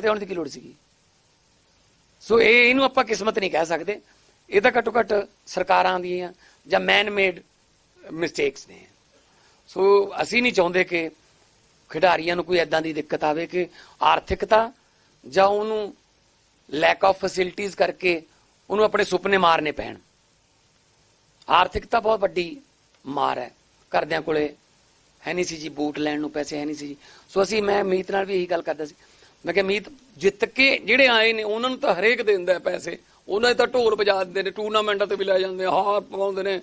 ਕਿਤੇ ਆਉਣ ਦੀ ਕੀ ਲੋੜ ਸੀਗੀ? ਸੋ ਇਹ ਇਹਨੂੰ ਆਪਾਂ ਕਿਸਮਤ ਨਹੀਂ ਕਹਿ ਸਕਦੇ। ਇਹ ਤਾਂ ਘੱਟੋ ਘੱਟ ਸਰਕਾਰਾਂ ਦੀਆਂ ਜਾਂ ਮੈਨ ਮੇਡ ਮਿਸਟੇਕਸ ਨੇ। ਸੋ ਅਸੀਂ ਨਹੀਂ ਚਾਹੁੰਦੇ ਕਿ ਖਿਡਾਰੀਆਂ ਨੂੰ ਕੋਈ ਐਦਾਂ ਦੀ ਦਿੱਕਤ ਆਵੇ ਕਿ ਆਰਥਿਕਤਾ ਜਾਂ ਉਹਨੂੰ ਲੈਕ ਆਫ ਫੈਸਿਲਿਟੀਆਂ ਕਰਕੇ ਉਹਨੂੰ ਆਪਣੇ ਸੁਪਨੇ ਮਾਰਨੇ ਪੈਣ। ਆਰਥਿਕਤਾ ਬਹੁਤ ਵੱਡੀ ਮਾਰ ਹੈ। ਘਰਦਿਆਂ ਕੋਲੇ ਹੈ ਨਹੀਂ ਸੀ ਜੀ, ਬੂਟ ਲੈਣ ਨੂੰ ਪੈਸੇ ਹੈ ਨਹੀਂ ਸੀ ਜੀ। ਸੋ ਅਸੀਂ, ਮੈਂ ਮੀਤ ਨਾਲ ਵੀ ਇਹੀ ਗੱਲ ਕਰਦਾ ਸੀ। ਮੈਂ ਕਿਹਾ ਮੀਤ ਜਿੱਤ ਕੇ ਜਿਹੜੇ ਆਏ ਨੇ ਉਹਨਾਂ ਨੂੰ ਤਾਂ ਹਰੇਕ ਦਿੰਦਾ ਹੈ ਪੈਸੇ ਉਹਨਾਂ ਦੇ ਤਾਂ ਢੋਲ ਵਜਾ ਦਿੰਦੇ ਨੇ ਟੂਰਨਾਮੈਂਟਾਂ ਤੇ ਵੀ ਲੈ ਜਾਂਦੇ ਆ, ਹਾਰ ਪਾਉਂਦੇ ਨੇ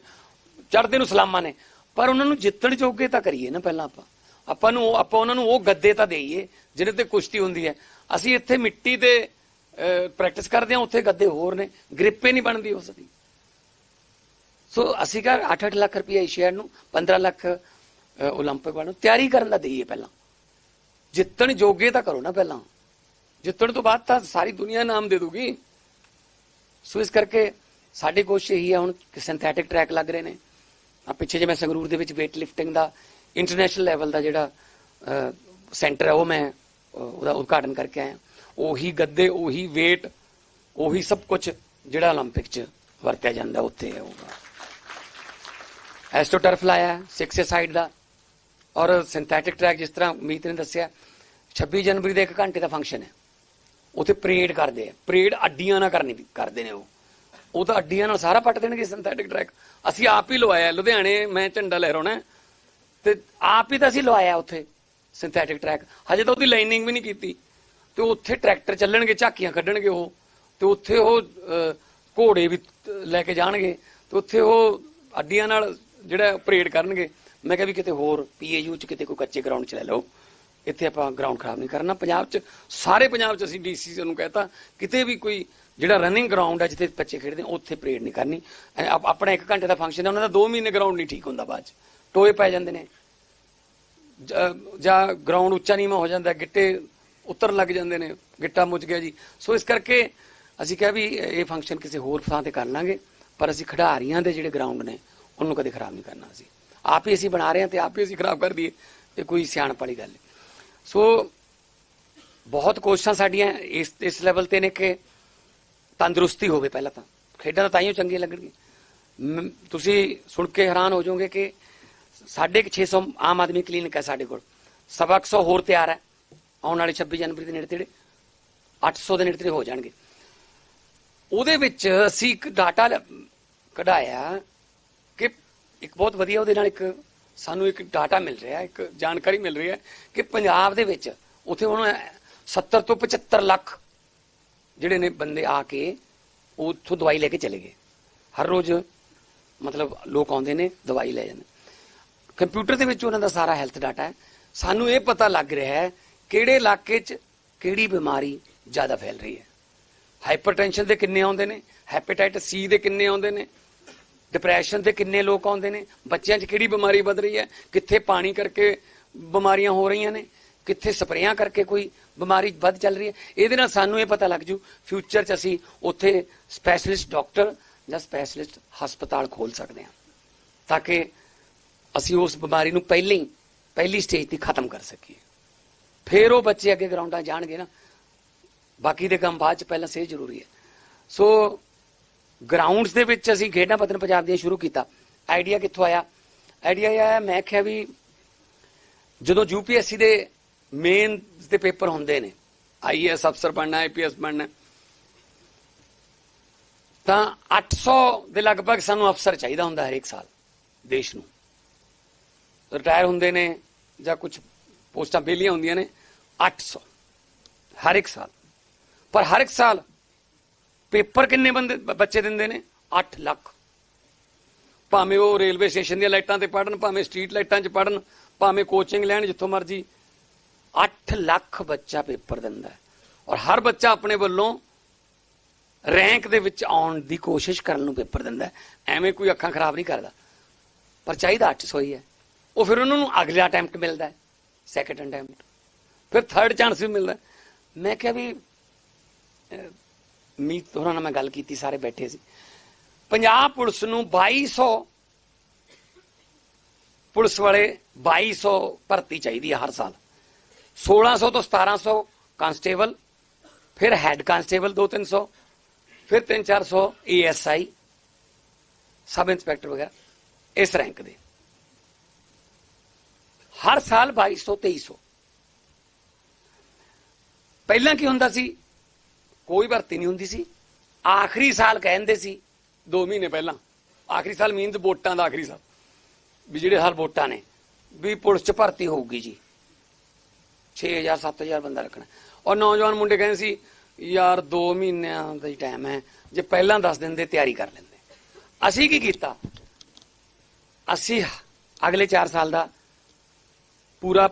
ਚੜ੍ਹਦੇ ਨੂੰ ਸਲਾਮਾਂ ਨੇ ਪਰ ਉਹਨਾਂ ਨੂੰ ਜਿੱਤਣ ਜੋਗੇ ਤਾਂ ਕਰੀਏ ਨਾ ਪਹਿਲਾਂ ਆਪਾਂ ਆਪਾਂ ਨੂੰ ਉਹ- ਆਪਾਂ ਉਹਨਾਂ ਨੂੰ ਉਹ ਗੱਦੇ ਤਾਂ ਦੇਈਏ ਜਿਹਦੇ ਤੇ ਕੁਸ਼ਤੀ ਹੁੰਦੀ ਹੈ ਅਸੀਂ ਇੱਥੇ ਮਿੱਟੀ ਤੇ ਪ੍ਰੈਕਟਿਸ ਕਰਦੇ ਹਾਂ ਉੱਥੇ ਗੱਦੇ ਹੋਰ ਨੇ ਗ੍ਰਿਪੇ ਨਹੀਂ ਬਣਦੀ ਉਸ ਦੀ ਸੋ ਅਸੀਂ ਕਹ 8-8 ਲੱਖ ਰੁਪਏ ਏਸ਼ੀਆ ਨੂੰ 15 ਲੱਖ ਅ, 올림픽 ਵਾਲ ਨੂੰ ਤਿਆਰੀ ਕਰਨ ਦਾ ਦੇਈਏ ਪਹਿਲਾਂ ਜਿੱਤਣ ਜੋਗੇ ਤਾਂ ਕਰੋ ਨਾ ਪਹਿਲਾਂ ਜਿੱਤਣ ਤੋਂ ਬਾਅਦ ਤਾਂ ਸਾਰੀ ਦੁਨੀਆ ਨਾਮ ਦੇ ਦੂਗੀ ਸੋ ਇਸ ਕਰਕੇ ਸਾਡੀ ਕੋਸ਼ਿਸ਼ ਇਹੀ ਹੈ ਹੁਣ ਕਿ ਸਿੰਥੈਟਿਕ ਟਰੈਕ ਲੱਗ ਰਹੇ ਨੇ ਆ ਪਿੱਛੇ ਜੇ ਮੈਂ ਸੰਗਰੂਰ ਦੇ ਵਿੱਚ weight lifting ਦਾ ਇੰਟਰਨੈਸ਼ਨਲ ਲੈਵਲ ਦਾ ਜਿਹੜਾ ਸੈਂਟਰ ਹੈ ਉਹ ਮੈਂ ਅ, ਉਹਦਾ ਉਦਘਾਟਨ ਕਰਕੇ ਆਇਆ ਉਹੀ ਗੱਦੇ ਉਹੀ weight ਉਹੀ ਸਭ ਕੁਝ ਜਿਹੜਾ 올림픽 'ਚ ਵਰਤਿਆ ਜਾਂਦਾ ਉੱਥੇ ਹੈ ਹੋਊਗਾ ਐਸਟੋ ਟਰਫ ਲਾਇਆ 6 ਸਾਈਡ ਦਾ ਔਰ ਸਿੰਥੈਟਿਕ ਟਰੈਕ ਜਿਸ ਤਰ੍ਹਾਂ ਮੀਤ ਨੇ ਦੱਸਿਆ 26 ਜਨਵਰੀ ਦਾ ਇੱਕ ਘੰਟੇ ਦਾ ਫੰਕਸ਼ਨ ਹੈ। ਉੱਥੇ ਪਰੇਡ ਕਰਦੇ ਆ। ਪਰੇਡ ਅੱਡੀਆਂ ਨਾਲ ਕਰਨੀ ਕਰਦੇ ਨੇ ਉਹ। ਉਹ ਤਾਂ ਅੱਡੀਆਂ ਨਾਲ ਸਾਰਾ ਪੱਟ ਦੇਣਗੇ ਸਿੰਥੈਟਿਕ ਟਰੈਕ ਅਸੀਂ ਆਪ ਹੀ ਲਵਾਇਆ ਲੁਧਿਆਣੇ ਮੈਂ ਝੰਡਾ ਲਹਿਰਾਉਣਾ ਹੈ, ਤੇ ਆਪ ਹੀ ਤਾਂ ਅਸੀਂ ਲਵਾਇਆ ਉੱਥੇ ਸਿੰਥੈਟਿਕ ਟਰੈਕ ਹਜੇ ਤਾਂ ਉਹਦੀ ਲਾਈਨਿੰਗ ਵੀ ਨਹੀਂ ਕੀਤੀ। ਤੇ ਉੱਥੇ ਟਰੈਕਟਰ ਚੱਲਣਗੇ ਝਾਕੀਆਂ ਕੱਢਣਗੇ ਉਹ। ਤੇ ਉੱਥੇ ਉਹ ਘੋੜੇ ਵੀ ਲੈ ਕੇ ਜਾਣਗੇ। ਤੇ ਉੱਥੇ ਉਹ ਅੱਡੀਆਂ ਨਾਲ ਜਿਹੜਾ ਪਰੇਡ ਕਰਨਗੇ। ਮੈਂ ਕਿਹਾ ਵੀ ਕਿਤੇ ਹੋਰ ਪੀਏਯੂ ਚ ਕਿਤੇ ਕੋਈ ਕੱਚੇ ਗਰਾਊਂਡ ਚ ਲੈ ਲਓ। ਇੱਥੇ ਆਪਾਂ ਗਰਾਊਂਡ ਖਰਾਬ ਨਹੀਂ ਕਰਨਾ। ਪੰਜਾਬ ਚ ਸਾਰੇ ਪੰਜਾਬ ਚ ਅਸੀਂ ਡੀਸੀ ਨੂੰ ਕਹਤਾ ਕਿਤੇ ਵੀ ਕੋਈ ਜਿਹੜਾ ਰਨਿੰਗ ਗਰਾਊਂਡ ਹੈ ਜਿੱਥੇ ਬੱਚੇ ਖੇਡਦੇ ਆ, ਉੱਥੇ ਪਰੇਡ ਨਹੀਂ ਕਰਨੀ। ਐ ਆਪ- ਆਪਣਾ 1 ਘੰਟੇ ਦਾ ਫੰਕਸ਼ਨ ਹੈ ਉਹਨਾਂ ਦਾ 2 ਮਹੀਨੇ ਗਰਾਊਂਡ ਨਹੀਂ ਠੀਕ ਹੁੰਦਾ ਬਾਅਦ ਚ। ਟੋਏ ਪੈ ਜਾਂਦੇ ਨੇ। ਜ- ਜਾਂ ਗਰਾਊਂਡ ਉੱਚਾ ਨੀਵਾਂ ਹੋ ਜਾਂਦਾ ਗਿੱਟੇ ਉੱਤਰ ਲੱਗ ਜਾਂਦੇ ਨੇ ਗਿੱਟਾ ਮੁੱਚ ਗਿਆ ਜੀ। ਸੋ ਇਸ ਕਰਕੇ ਅਸੀਂ ਕਿਹਾ ਵੀ ਇਹ ਫੰਕਸ਼ਨ ਕਿਸੇ ਹੋਰ ਥਾਂ ਤੇ ਕਰ ਲਾਂਗੇ ਪਰ ਅਸੀਂ ਖਿਡਾਰੀਆਂ ਦੇ ਜਿਹੜੇ ਗਰਾਊਂਡ ਨੇ ਉਹਨੂੰ ਕਦੇ ਖਰਾਬ ਨਹੀਂ ਕਰਨਾ ਅਸੀਂ। ਆਪ ਹੀ ਅਸੀਂ ਬਣਾ ਰਹੇ ਹਾਂ ਤੇ ਆਪ ਹੀ ਅਸੀਂ ਖਰਾਬ ਕਰ ਦਈਏ, ਇਹ ਕੋਈ ਸਿਆਣਪ ਵਾਲੀ ਗੱਲ ਨਹੀਂ। ਸੋ ਬਹੁਤ ਕੋਸ਼ਿਸ਼ਾਂ ਸਾਡੀਆਂ ਇਸ ਇਸ ਲੈਵਲ ਤੇ ਨੇ ਕਿ ਤੰਦਰੁਸਤੀ ਹੋਵੇ ਪਹਿਲਾਂ ਤਾਂ। ਖੇਡਾਂ ਤਾਂ ਤਾਈਓ ਚੰਗੀਆਂ ਲੱਗਣਗੀਆਂ। ਮ- ਤੁਸੀਂ ਸੁਣ ਕੇ ਹੈਰਾਨ ਹੋ ਜਾਓਗੇ ਕਿ ਸਾਢੇ ਕੁ 600 ਆਮ ਆਦਮੀ ਕਲੀਨਿਕ ਹੈ ਸਾਡੇ ਕੋਲ। ਸਵਾ ਕੁ ਸੌ ਹੋਰ ਤਿਆਰ ਹੈ। ਆਉਣ ਵਾਲੇ 26 ਜਨਵਰੀ ਦੇ ਨੇੜੇ ਤੇੜੇ 800 ਦੇ ਨੇੜੇ ਤੇੜੇ ਹੋ ਜਾਣਗੇ। ਉਹਦੇ ਵਿੱਚ ਅਸੀਂ ਇੱਕ ਡਾਟਾ ਕਢਾਇਆ ਇੱਕ ਬਹੁਤ ਵਧੀਆ ਉਹਦੇ ਨਾਲ ਇੱਕ ਸਾਨੂੰ ਇੱਕ ਡਾਟਾ ਮਿਲ ਰਿਹਾ, ਇੱਕ ਜਾਣਕਾਰੀ ਮਿਲ ਰਹੀ ਹੈ ਕਿ ਪੰਜਾਬ ਦੇ ਵਿੱਚ ਉੱਥੇ ਹੁਣ 70 ਤੋਂ 75 ਲੱਖ ਜਿਹੜੇ ਨੇ ਬੰਦੇ ਆ ਕੇ ਉਹ ਉੱਥੋਂ ਦਵਾਈ ਲੈ ਕੇ ਚਲੇ ਗਏ। ਹਰ ਰੋਜ਼ ਮਤਲਬ ਲੋਕ ਆਉਂਦੇ ਨੇ, ਦਵਾਈ ਲੈ ਜਾਂਦੇ। ਕੰਪਿਊਟਰ ਦੇ ਵਿੱਚ ਉਹਨਾਂ ਦਾ ਸਾਰਾ ਹੈਲਥ ਡਾਟਾ ਹੈ। ਸਾਨੂੰ ਇਹ ਪਤਾ ਲੱਗ ਰਿਹਾ ਹੈ ਕਿਹੜੇ ਇਲਾਕੇ 'ਚ ਕਿਹੜੀ ਬਿਮਾਰੀ ਜ਼ਿਆਦਾ ਫੈਲ ਰਹੀ ਹੈ। ਹਾਈਪਰਟੈਂਸ਼ਨ ਦੇ ਕਿੰਨੇ ਆਉਂਦੇ ਨੇ ਹੈਪੇਟਾਈਟਸ ਸੀ ਦੇ ਕਿੰਨੇ ਆਉਂਦੇ ਨੇ ਡਿਪਰੈਸ਼ਨ 'ਤੇ ਕਿੰਨੇ ਲੋਕ ਆਉਂਦੇ ਨੇ? ਬੱਚਿਆਂ 'ਚ ਕਿਹੜੀ ਬਿਮਾਰੀ ਵੱਧ ਰਹੀ ਹੈ? ਕਿੱਥੇ ਪਾਣੀ ਕਰਕੇ ਬਿਮਾਰੀਆਂ ਹੋ ਰਹੀਆਂ ਨੇ? ਕਿੱਥੇ ਸਪਰੇਆਂ ਕਰਕੇ ਕੋਈ ਬਿਮਾਰੀ ਵੱਧ ਚੱਲ ਰਹੀ ਹੈ? ਇਹਦੇ ਨਾਲ ਸਾਨੂੰ ਇਹ ਪਤਾ ਲੱਗ ਜੂ ਫਿਊਚਰ 'ਚ ਅਸੀਂ ਉੱਥੇ ਸਪੈਸ਼ਲਿਸਟ ਡਾਕਟਰ ਜਾਂ ਸਪੈਸ਼ਲਿਸਟ ਹਸਪਤਾਲ ਖੋਲ ਸਕਦੇ ਹਾਂ, ਤਾਂ ਕਿ ਅਸੀਂ ਉਸ ਬਿਮਾਰੀ ਨੂੰ ਪਹਿਲਾਂ ਹੀ ਪਹਿਲੀ ਸਟੇਜ ਤੇ ਖਤਮ ਕਰ ਸਕੀਏ। ਫਿਰ ਉਹ ਬੱਚੇ ਅੱਗੇ ਗਰਾਊਂਡਾਂ ਜਾਣਗੇ ਨਾ। ਬਾਕੀ ਦੇ ਕੰਮ ਬਾਅਦ ਚ ਪਹਿਲਾਂ ਸੇ ਜ਼ਰੂਰੀ ਹੈ। ਸੋ ਗਰਾਊਂਡਸ ਦੇ ਵਿੱਚ ਅਸੀਂ ਖੇਡਾਂ ਪਤਨ ਪੰਜਾਬ ਦੀਆਂ ਸ਼ੁਰੂ ਕੀਤਾ। ਆਈਡੀਆ ਕਿੱਥੋਂ ਆਇਆ? ਆਈਡੀਆ ਇਹ ਆਇਆ, ਮੈਂ ਕਿਹਾ ਵੀ ਜਦੋਂ ਯੂਪੀਐਸਸੀ ਦੇ ਮੇਨ ਦੇ ਪੇਪਰ ਹੁੰਦੇ ਨੇ ਆਈਐਸ ਅਫਸਰ ਬਣਨਾ ਆਈਪੀਐਸ ਬਣਨਾ, ਤਾਂ 800 ਦੇ ਲਗਭਗ ਸਾਨੂੰ ਅਫਸਰ ਚਾਹੀਦਾ ਹੁੰਦਾ ਹਰੇਕ ਸਾਲ ਦੇਸ਼ ਨੂੰ। ਰਿਟਾਇਰ ਹੁੰਦੇ ਨੇ ਜਾਂ ਕੁਝ ਪੋਸਟਾਂ ਬੇਲੀਆਂ ਹੁੰਦੀਆਂ ਨੇ 800 ਹਰ ਇੱਕ ਸਾਲ। ਪਰ ਹਰ ਇੱਕ ਸਾਲ ਪੇਪਰ ਕਿੰਨੇ ਬੰਦੇ ਬੱਚੇ ਦਿੰਦੇ ਨੇ? 8 ਲੱਖ। ਭਾਵੇਂ ਉਹ ਰੇਲਵੇ ਸਟੇਸ਼ਨ ਦੀਆਂ ਲਾਈਟਾਂ ਤੇ ਪੜਨ ਭਾਵੇਂ ਸਟਰੀਟ ਲਾਈਟਾਂ 'ਚ ਪੜਨ ਭਾਵੇਂ ਕੋਚਿੰਗ ਲੈਣ ਜਿੱਥੋਂ ਮਰਜ਼ੀ। 8 ਲੱਖ ਬੱਚਾ ਪੇਪਰ ਦਿੰਦਾ ਹੈ। ਔਰ ਹਰ ਬੱਚਾ ਆਪਣੇ ਵੱਲੋਂ ਰੈਂਕ ਦੇ ਵਿੱਚ ਆਉਣ ਦੀ ਕੋਸ਼ਿਸ਼ ਕਰਨ ਨੂੰ ਪੇਪਰ ਦਿੰਦਾ ਐਵੇਂ ਕੋਈ ਅੱਖਾਂ ਖਰਾਬ ਨਹੀਂ ਕਰਦਾ। ਪਰ ਚਾਹੀਦਾ 800 ਹੀ ਹੈ। ਉਹ ਫਿਰ ਉਹਨਾਂ ਨੂੰ ਅਗਲਾ ਅਟੈਂਪਟ ਮਿਲਦਾ ਹੈ ਸੈਕੰਡ ਅਟੈਂਪਟ ਫਿਰ ਥਰਡ ਚਾਂਸ ਵੀ ਮਿਲਦਾ ਮੈਂ ਕਿਹਾ ਵੀ ਮੀਤ ਹੋਰਾਂ ਨਾਲ ਮੈਂ ਗੱਲ ਕੀਤੀ, ਸਾਰੇ ਬੈਠੇ ਸੀ। ਪੰਜਾਬ ਪੁਲਿਸ ਨੂੰ 2200 ਪੁਲਿਸ ਵਾਲੇ 2200 ਭਰਤੀ ਚਾਹੀਦੀ ਹੈ ਹਰ ਸਾਲ। 1600 ਤੋਂ 1700 ਕਾਂਸਟੇਬਲ, ਫਿਰ ਹੈੱਡ ਕਾਂਸਟੇਬਲ 2-300 ਫਿਰ 3-400 ਏਐਸਆਈ ਸਬ ਇੰਸਪੈਕਟਰ ਵਗੈਰਾ, ਇਸ ਰੈਂਕ ਦੇ। ਹਰ ਸਾਲ 2200 2300 ਪਹਿਲਾਂ ਕੀ ਹੁੰਦਾ ਸੀ? ਕੋਈ ਭਰਤੀ ਨਹੀਂ ਹੁੰਦੀ ਸੀ। ਆਖਰੀ ਸਾਲ ਕਹਿੰਦੇ ਸੀ 2 ਮਹੀਨੇ ਪਹਿਲਾਂ, ਆਖਰੀ ਸਾਲ ਮੀਨਸ ਵੋਟਾਂ ਦਾ ਆਖਰੀ ਸਾਲ, ਵੀ ਜਿਹੜੇ ਹਾਲ ਵੋਟਾਂ ਨੇ, ਵੀ ਪੁਲਿਸ ਚ ਭਰਤੀ ਹੋਊਗੀ ਜੀ। 6000 7000 ਬੰਦਾ ਰੱਖਣਾ। ਔਰ ਨੌਜਵਾਨ ਮੁੰਡੇ ਕਹਿੰਦੇ ਸੀ, ਯਾਰ 2 ਮਹੀਨਿਆਂ ਦਾ ਹੀ ਟਾਈਮ ਹੈ। ਜੇ ਪਹਿਲਾਂ ਦੱਸ ਦਿੰਦੇ, ਤਿਆਰੀ ਕਰ ਲੈਂਦੇ। ਅਸੀਂ ਕੀ ਕੀਤਾ? ਅਸੀਂ ਅਗਲੇ 4 ਸਾਲ ਦਾ ਪੂਰਾ